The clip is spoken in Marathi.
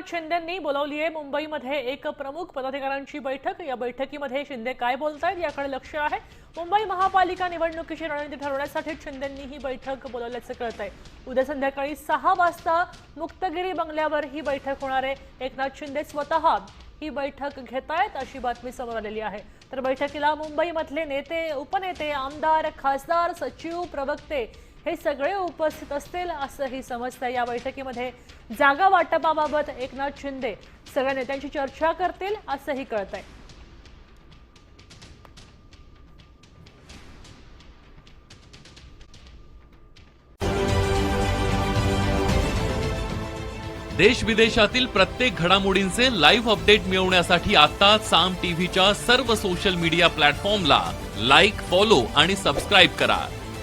एकनाथ शिंदेंनी बोलावली आहे. मुंबईमध्ये एक प्रमुख पदाधिकाऱ्यांची बैठक. या बैठकीमध्ये शिंदे काय बोलतायत याकडे लक्ष आहे. मुंबई महापालिका निवडणुकीची रणनीती ठरवण्यासाठी शिंदेंनी ही बैठक बोलावल्याचं कळत आहे उद्या संध्याकाळी सहा वाजता मुक्तगिरी बंगल्यावर ही बैठक होणार आहे. एकनाथ शिंदे स्वतः ही बैठक घेतायत अशी बातमी समोर आलेली आहे. तर बैठकीला मुंबईमधले नेते उपनेते आमदार खासदार सचिव प्रवक्ते हे सगळे उपस्थित असतील असंही समजतंय. या बैठकीमध्ये जागा वाटपाबाबत एकनाथ शिंदे सगळ्या नेत्यांची चर्चा करतील असंही कळत आहे देश विदेशातील प्रत्येक घडामोडींचे लाईव्ह अपडेट मिळवण्यासाठी आता साम टीव्हीच्या सर्व सोशल मीडिया प्लॅटफॉर्मला लाईक फॉलो आणि सबस्क्राईब करा.